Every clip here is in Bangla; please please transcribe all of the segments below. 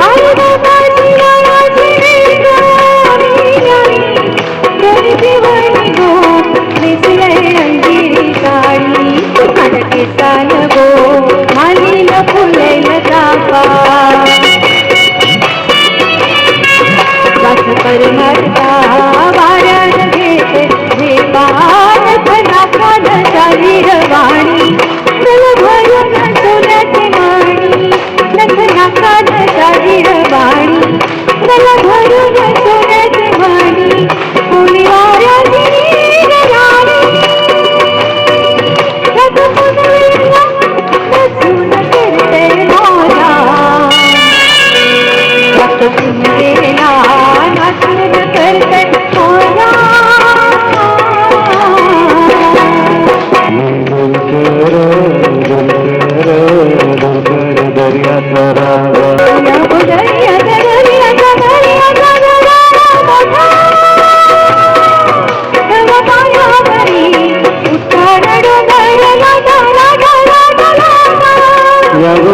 Bye. Olha,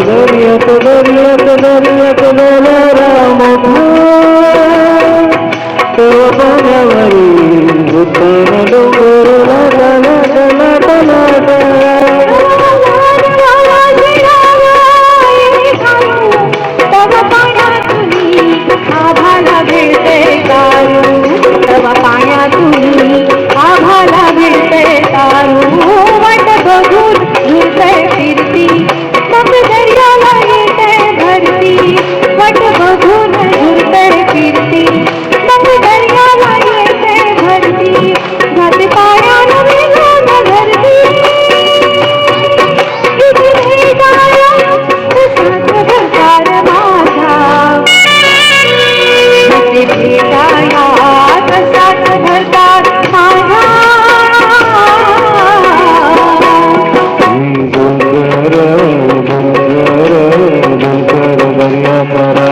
দরিয়াতে দরিয়াতে দরিয়াতে দোলো রাম তো বাঙালি ভূতান ডোরা para